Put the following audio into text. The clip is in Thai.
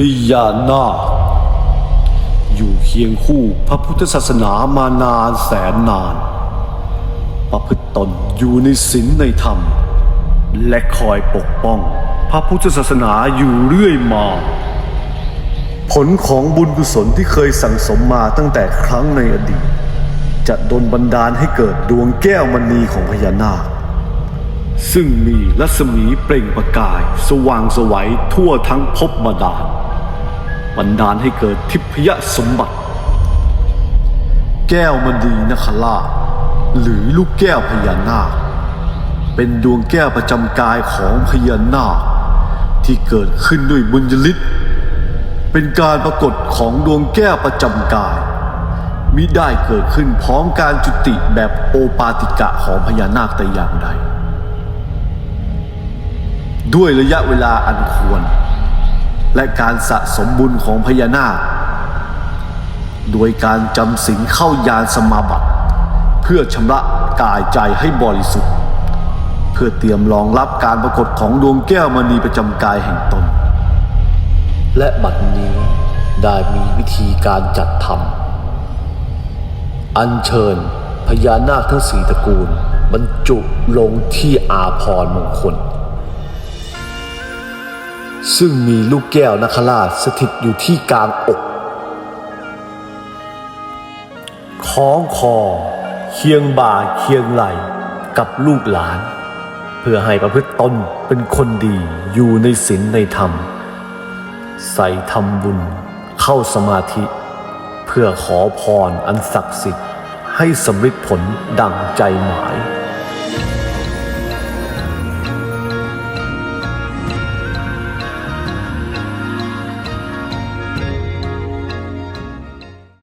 พญานาคอยู่เคียงคู่พระพุทธศาสนามานานแสนนาน ประพฤติตนอยู่ในศีลในธรรม และคอยปกป้อง พระพุทธศาสนาอยู่เรื่อยมา ผลของบุญกุศลที่เคยสั่งสมมาตั้งแต่ครั้งในอดีต จะดลบันดาลให้เกิดดวงแก้วมณีของพญานาค ซึ่งมีรัศมีเปล่งประกาย สว่างไสวัยทั่วทั้งภพบาดาล บันดาลให้เกิดทิพยสมบัติ แก้วมณีนคราชหรือลูกแก้วพญานาค เป็นดวงแก้วประจำกายของพญานาค ที่เกิดขึ้นด้วยบุญญฤทธิ์เป็นการปรากฏของดวงแก้วประจำกายมิได้เกิดขึ้นพร้อมการจุติแบบโอปาติกะของพญานาคแต่อย่างใด ด้วยระยะเวลาอันควร และการสะสมบุญของพญานาค โดยการจำศีลเข้ายานสมาบัติ เพื่อชำระกายใจให้บริสุทธิ์ เพื่อเตรียมรองรับการปรากฏของดวงแก้วมณีประจำกายแห่งตน และบัดนี้ได้มีวิธีการจัดทำอัญเชิญพญานาคทั้งสี่ตระกูล บรรจุลงที่อาพรมงคล ซึ่งมีลูกแก้วนคราชสถิตอยู่ที่กลางอกคล้องคอ เคียงบ่าเคียงไหลกับลูกหลาน เพื่อให้ประพฤติตนเป็นคนดีอยู่ในศีลในธรรม ใส่ทำบุญเข้าสมาธิ เพื่อขอพรอันศักดิ์สิทธิ์ให้สำเร็จผลดังใจหมาย